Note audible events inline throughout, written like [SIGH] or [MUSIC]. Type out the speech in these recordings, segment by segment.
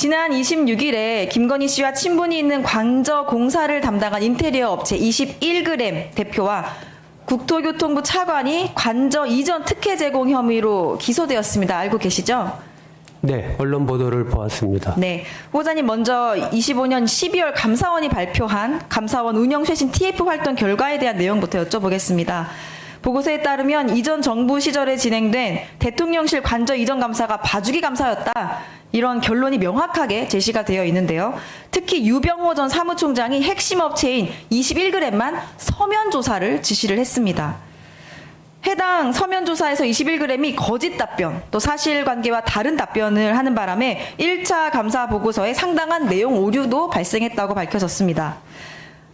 지난 26일에 김건희 씨와 친분이 있는 광저 공사를 담당한 인테리어 업체 21g 대표와 국토교통부 차관이 관저 이전 특혜 제공 혐의로 기소되었습니다. 알고 계시죠? 네, 언론 보도를 보았습니다. 네. 후보자님 먼저 25년 12월 감사원이 발표한 감사원 운영 쇄신 TF 활동 결과에 대한 내용부터 여쭤보겠습니다. 보고서에 따르면 이전 정부 시절에 진행된 대통령실 관저 이전 감사가 봐주기 감사였다. 이런 결론이 명확하게 제시가 되어 있는데요. 특히 유병호 전 사무총장이 핵심 업체인 21g만 서면 조사를 지시를 했습니다. 해당 서면 조사에서 21g이 거짓 답변, 또 사실관계와 다른 답변을 하는 바람에 1차 감사 보고서에 상당한 내용 오류도 발생했다고 밝혀졌습니다.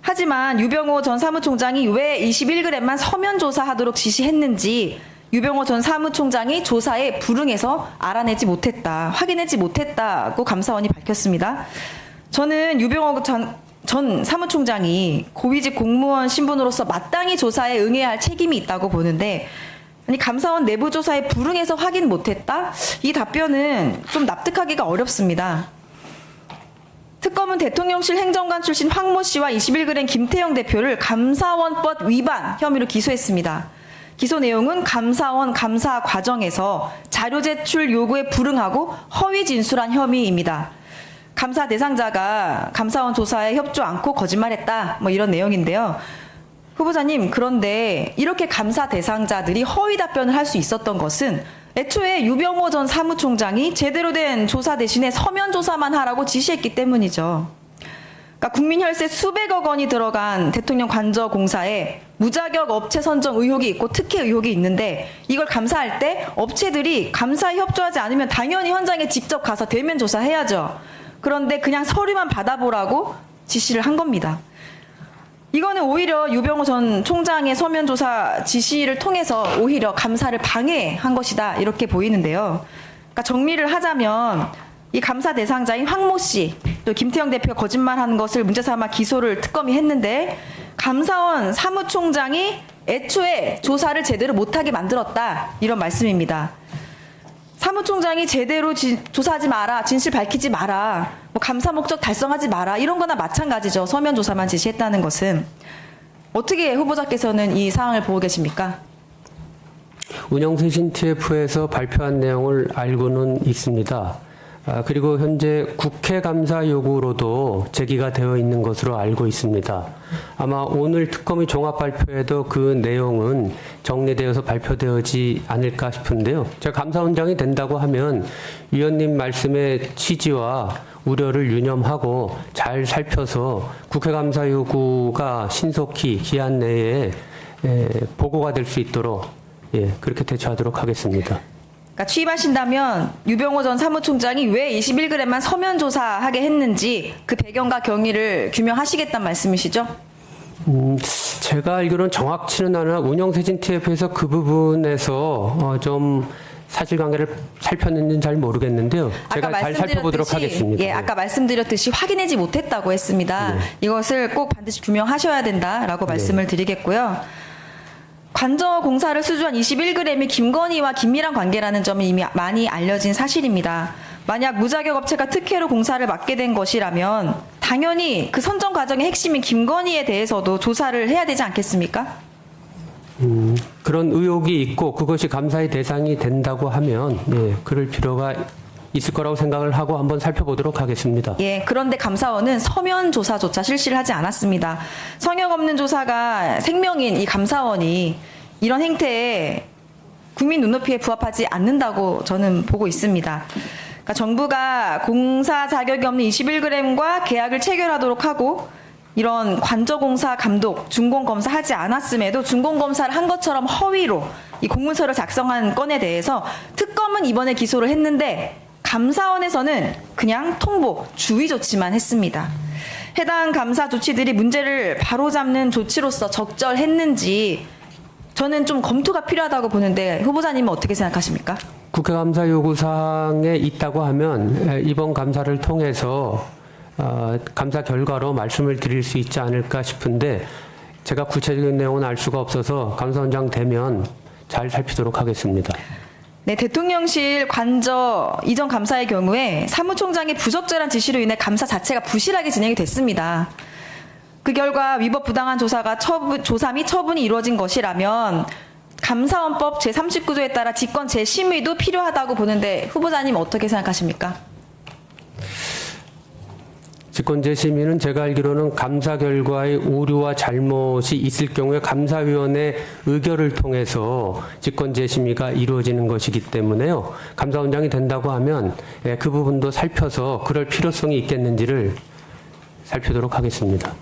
하지만 유병호 전 사무총장이 왜 21g만 서면 조사하도록 지시했는지 유병호 전 사무총장이 조사에 불응해서 알아내지 못했다, 확인하지 못했다고 감사원이 밝혔습니다. 저는 유병호 전, 전 사무총장이 고위직 공무원 신분으로서 마땅히 조사에 응해야 할 책임이 있다고 보는데 아니 감사원 내부 조사에 불응해서 확인 못했다? 이 답변은 좀 납득하기가 어렵습니다. 특검은 대통령실 행정관 출신 황모 씨와 21g 김태영 대표를 감사원법 위반 혐의로 기소했습니다. 기소 내용은 감사원 감사 과정에서 자료 제출 요구에 불응하고 허위 진술한 혐의입니다. 감사 대상자가 감사원 조사에 협조 않고 거짓말했다. 뭐 이런 내용인데요. 후보자님, 그런데 이렇게 감사 대상자들이 허위 답변을 할 수 있었던 것은 애초에 유병호 전 사무총장이 제대로 된 조사 대신에 서면 조사만 하라고 지시했기 때문이죠. 그러니까 국민 혈세 수백억 원이 들어간 대통령 관저 공사에 무자격 업체 선정 의혹이 있고 특혜 의혹이 있는데 이걸 감사할 때 업체들이 감사에 협조하지 않으면 당연히 현장에 직접 가서 대면 조사해야죠. 그런데 그냥 서류만 받아보라고 지시를 한 겁니다. 이거는 오히려 유병호 전 총장의 서면 조사 지시를 통해서 오히려 감사를 방해한 것이다 이렇게 보이는데요. 그러니까 정리를 하자면 이 감사 대상자인 황모 씨, 또 김태형 대표가 거짓말하는 것을 문제 삼아 기소를 특검이 했는데 감사원 사무총장이 애초에 조사를 제대로 못하게 만들었다 이런 말씀입니다. 사무총장이 제대로 지- 조사하지 마라, 진실 밝히지 마라, 뭐 감사 목적 달성하지 마라 이런 거나 마찬가지죠. 서면 조사만 지시했다는 것은 어떻게 후보자께서는 이 사항을 보고 계십니까? 운영쇄신 TF에서 발표한 내용을 알고는 있습니다. 아, 그리고 현재 국회 감사 요구로도 제기가 되어 있는 것으로 알고 있습니다. 아마 오늘 특검이 종합 발표에도 그 내용은 정리되어서 발표되지 않을까 싶은데요. 제가 감사원장이 된다고 하면 위원님 말씀의 취지와 우려를 유념하고 잘 살펴서 국회 감사 요구가 신속히 기한 내에 에, 보고가 될 수 있도록 예, 그렇게 대처하도록 하겠습니다. 그러니까 취임하신다면 유병호 전 사무총장이 왜 21g만 서면 조사하게 했는지 그 배경과 경위를 규명하시겠다는 말씀이시죠? 음, 제가 알기로는 정확치는 않아 운영세진 TF에서 그 부분에서 어, 좀 사실관계를 살폈는지는 잘 모르겠는데요. 제가 잘 살펴보도록 하겠습니다. 예, 아까 말씀드렸듯이 확인하지 못했다고 했습니다. 네. 이것을 꼭 반드시 규명하셔야 된다라고 말씀을 드리겠고요. 관저 공사를 수주한 21g이 김건희와 긴밀한 관계라는 점이 이미 많이 알려진 사실입니다. 만약 무자격 업체가 특혜로 공사를 맡게 된 것이라면 당연히 그 선정 과정의 핵심인 김건희에 대해서도 조사를 해야 되지 않겠습니까? 음, 그런 의혹이 있고 그것이 감사의 대상이 된다고 하면 예, 그럴 필요가 있을 거라고 생각을 하고 한번 살펴보도록 하겠습니다. 예, 그런데 감사원은 서면 조사조차 실시를 하지 않았습니다. 성역 없는 조사가 생명인 이 감사원이 이런 행태에 국민 눈높이에 부합하지 않는다고 저는 보고 있습니다. 그러니까 정부가 공사 자격이 없는 21g과 계약을 체결하도록 하고 이런 관저공사 감독, 준공검사 하지 않았음에도 준공검사를 한 것처럼 허위로 이 공문서를 작성한 건에 대해서 특검은 이번에 기소를 했는데 감사원에서는 그냥 통보, 주의 조치만 했습니다. 해당 감사 조치들이 문제를 바로잡는 조치로서 적절했는지 저는 좀 검토가 필요하다고 보는데 후보자님은 어떻게 생각하십니까? 국회 감사 요구 사항에 있다고 하면 에, 이번 감사를 통해서 어, 감사 결과로 말씀을 드릴 수 있지 않을까 싶은데 제가 구체적인 내용은 알 수가 없어서 감사원장 되면 잘 살피도록 하겠습니다. 네, 대통령실 관저 이전 감사의 경우에 사무총장의 부적절한 지시로 인해 감사 자체가 부실하게 진행이 됐습니다. 그 결과 위법 부당한 조사가 처분, 조사 및 처분이 이루어진 것이라면 감사원법 제39조에 따라 직권 재심의도 필요하다고 보는데 후보자님 어떻게 생각하십니까? 직권재심의는 제가 알기로는 감사 결과의 오류와 잘못이 있을 경우에 감사위원회 의결을 통해서 직권재심의가 이루어지는 것이기 때문에요. 감사원장이 된다고 하면 예, 그 부분도 살펴서 그럴 필요성이 있겠는지를 살피도록 하겠습니다.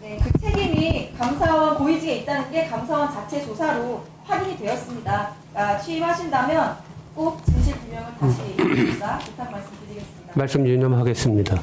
네, 그 책임이 감사원 고위직에 있다는 게 감사원 자체 조사로 확인이 되었습니다. 아, 취임하신다면 꼭 진실 규명을 다시 [COUGHS] 조사 부탁 말씀드리겠습니다. 말씀 유념하겠습니다.